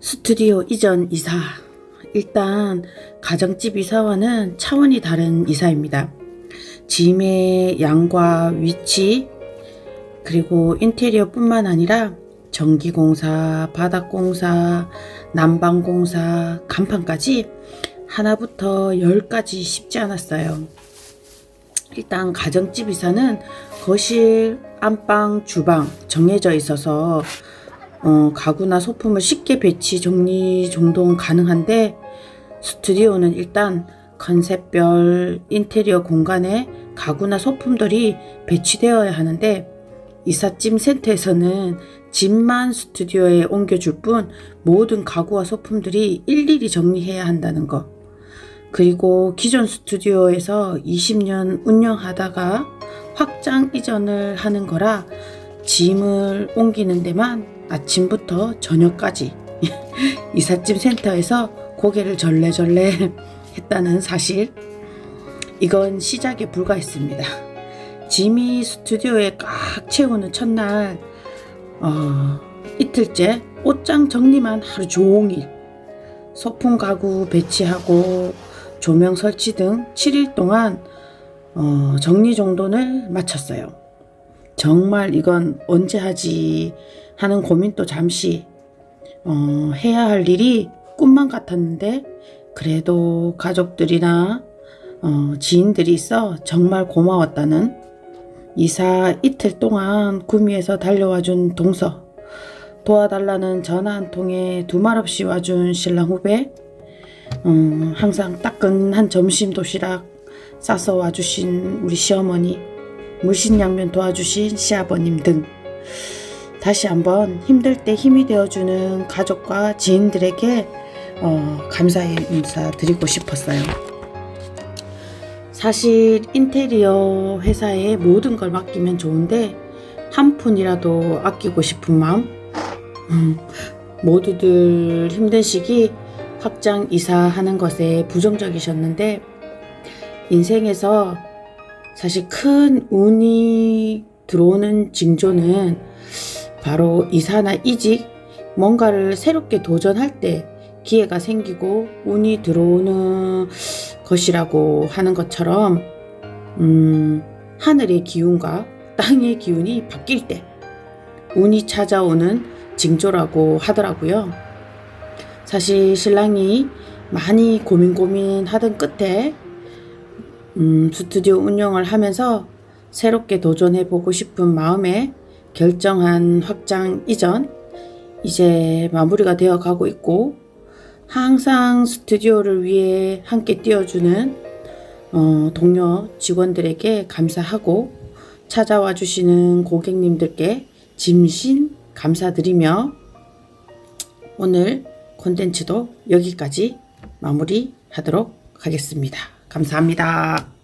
스튜디오 이전 이사. 일단 가정집 이사와는 차원이 다른 이사입니다. 짐의 양과 위치, 그리고 인테리어뿐만 아니라 전기공사, 바닥공사, 난방공사, 간판까지 하나부터 열까지 쉽지 않았어요. 일단 가정집 이사는 거실, 안방, 주방 정해져 있어서 어, 가구나 소품을 쉽게 배치, 정리, 정돈 가능한데 스튜디오는 일단 컨셉별 인테리어 공간에 가구나 소품들이 배치되어야 하는데 이삿짐 센터에서는 짐만 스튜디오에 옮겨줄 뿐 모든 가구와 소품들이 일일이 정리해야 한다는 것. 그리고 기존 스튜디오에서 20년 운영하다가 확장 이전을 하는 거라 짐을 옮기는 데만 아침부터 저녁까지 이삿짐 센터에서 고개를 절레절레 했다는 사실. 이건 시작에 불과했습니다. 짐이 스튜디오에 꽉 채우는 첫날, 어, 이틀째 옷장 정리만 하루 종일 소품 가구 배치하고 조명 설치 등 7일 동안 어, 정리 정돈을 마쳤어요. 정말 이건 언제 하지 하는 고민도 잠시 어, 해야 할 일이 꿈만 같았는데 그래도 가족들이나 어, 지인들이 있어 정말 고마웠다는 이사 이틀 동안 구미에서 달려와 준 동서 도와달라는 전화 한 통에 두말 없이 와준 신랑 후배 음, 항상 따끈한 점심 도시락 싸서 와주신 우리 시어머니 물신양면 도와주신 시아버님 등 다시 한번 힘들 때 힘이 되어주는 가족과 지인들에게 어, 감사의 인사 드리고 싶었어요. 사실 인테리어 회사에 모든 걸 맡기면 좋은데 한 푼이라도 아끼고 싶은 마음 음, 모두들 힘든 시기 확장 이사하는 것에 부정적이셨는데 인생에서 사실 큰 운이 들어오는 징조는 바로 이사나 이직 뭔가를 새롭게 도전할 때 기회가 생기고 운이 들어오는 것이라고 하는 것처럼 음, 하늘의 기운과 땅의 기운이 바뀔 때 운이 찾아오는 징조라고 하더라고요. 사실 신랑이 많이 고민 고민 하던 끝에 음, 스튜디오 운영을 하면서 새롭게 도전해 보고 싶은 마음에 결정한 확장 이전 이제 마무리가 되어 가고 있고 항상 스튜디오를 위해 함께 뛰어주는 어, 동료 직원들에게 감사하고 찾아와 주시는 고객님들께 진심 감사드리며 오늘 콘텐츠도 여기까지 마무리 하도록 하겠습니다. 감사합니다.